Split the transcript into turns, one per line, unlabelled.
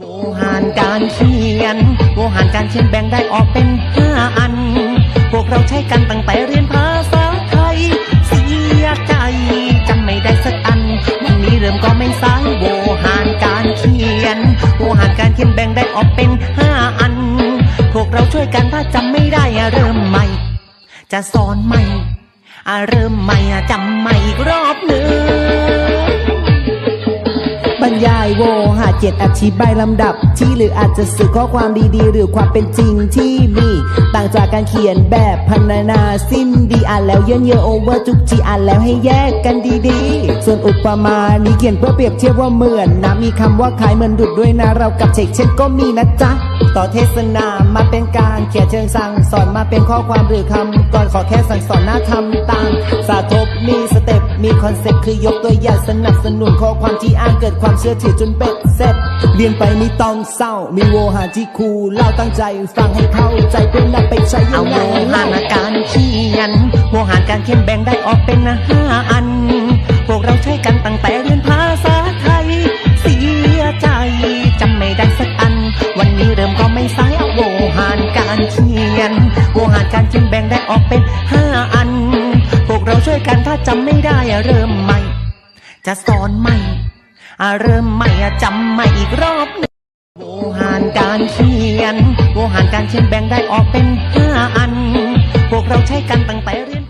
โวหารการเขียนโวหารการเขียนแบ่งได้ออกเป็นห้าอัน พวกเราใช้กันตั้งแต่เรียนภาษาไทย เสียใจจำไม่ได้สักอัน วันนี้เริ่มก็ไม่สายโวหารการเขียนโวหารการเขียนแบ่งได้ออกเป็นห้าอัน พวกเราช่วยกันถ้าจำไม่ได้เริ่มใหม่ จะสอนใหม่เริ่มใหม่จำใหม่อีกรอบหนึ่ง
บรรยายโวหาเจ็ดอธิบายลำดับ ที่หรืออาจจะสื่อข้อความดีๆ หรือความเป็นจริงที่มี ต่างจากการเขียนแบบพันนานาสิ้นดีอ่านแล้วเยินเยอะโอเวอร์จุกจีอ่านแล้วให้แยกกันดีๆ ส่วนอุปมานี้เขียนเพื่อเปรียบเทียบว่าเหมือนนะมีคำว่าคล้ายเหมือนดุดด้วยนะ เรากับเช็คเช่นก็มีนะจ๊ะ ต่อเทศนามาเป็นการเขียนเชิงสั่งสอนมาเป็นข้อความหรือคำก่อนขอแค่สั่งสอนหน้าทำตามสาธบมีสเต็ปมีคอนเซ็ปต์คือยกตัวอย่างสนับสนุนข้อความที่อ้างเกิดความเชื่อถือจนเป็ดเสร็จเรียนไปไม่ต้องเศร้า มีโวหารที่ครูเล่าตั้งใจฟังให้เข้าใจเพื่อนำไปใช้ยั
เอา
ง
โว
ไง
หารการเขียนโวหารการเขียนแบ่งได้ออกเป็นห้าอัน พวกเราใช้กันตั้งแต่เรียนภาษาไทย เสียใจจำไม่ได้สักอัน วันนี้เริ่มก็ไม่สายเอาโวหารการเขียนโวหารการเขียนแบ่งได้ออกเป็นห้าอัน พวกเราช่วยกันถ้าจำไม่ได้อะเริ่มใหม่ จะสอนใหม่อะเริ่มใหม่อะจำใหม่อีกรอบหนึ่งโวหาร การเขียนโวหารการเขียนแบ่งได้ออกเป็นห้าอัน พวกเราใช้กันตั้งแต่เรียน